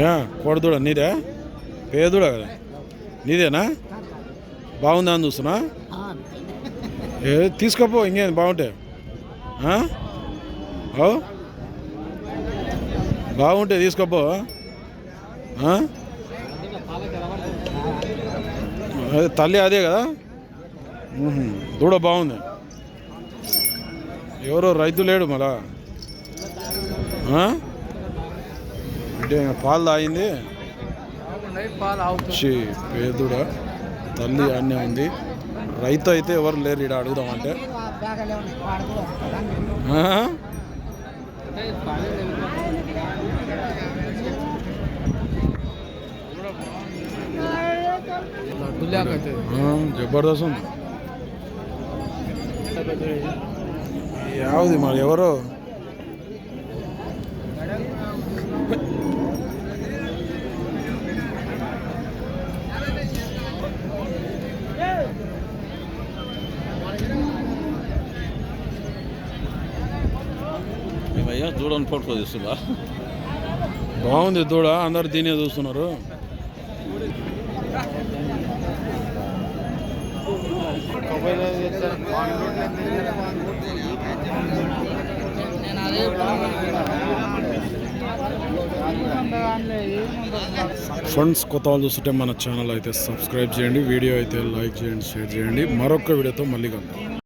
Yeah కోడదూడ నీదే? పేదూడ కదా? నీదేనా? బాగుందా అని చూస్తున్నా? ఏ తీసుకోపో ఇంకేం బాగుంటే. అవు బాగుంటే తీసుకోపో. అదే తల్లి అదే కదా? దూడ బాగుంది. ఎవరో రైతు లేడు మళ్ళా. పాలు తాగింది. పేదూడ తల్లి అన్నీ ఉంది. రైతు అయితే ఎవరు లేరు ఇక్కడ అడుగుదామంటే. జబర్దస్త్ ఉంది. యావది మరి ఎవరో? అయ్యా దూడని ఫోటో తీస్తున్నా. బాగుంది దూడ అందరు దీనే చూస్తున్నారు. ఫ్రెండ్స్ కొత్త వాళ్ళు చూస్తుంటే మన ఛానల్ అయితే సబ్స్క్రైబ్ చేయండి వీడియో అయితే లైక్ చేయండి షేర్ చేయండి. మరొక వీడియోతో మళ్ళీ కలుద్దాం.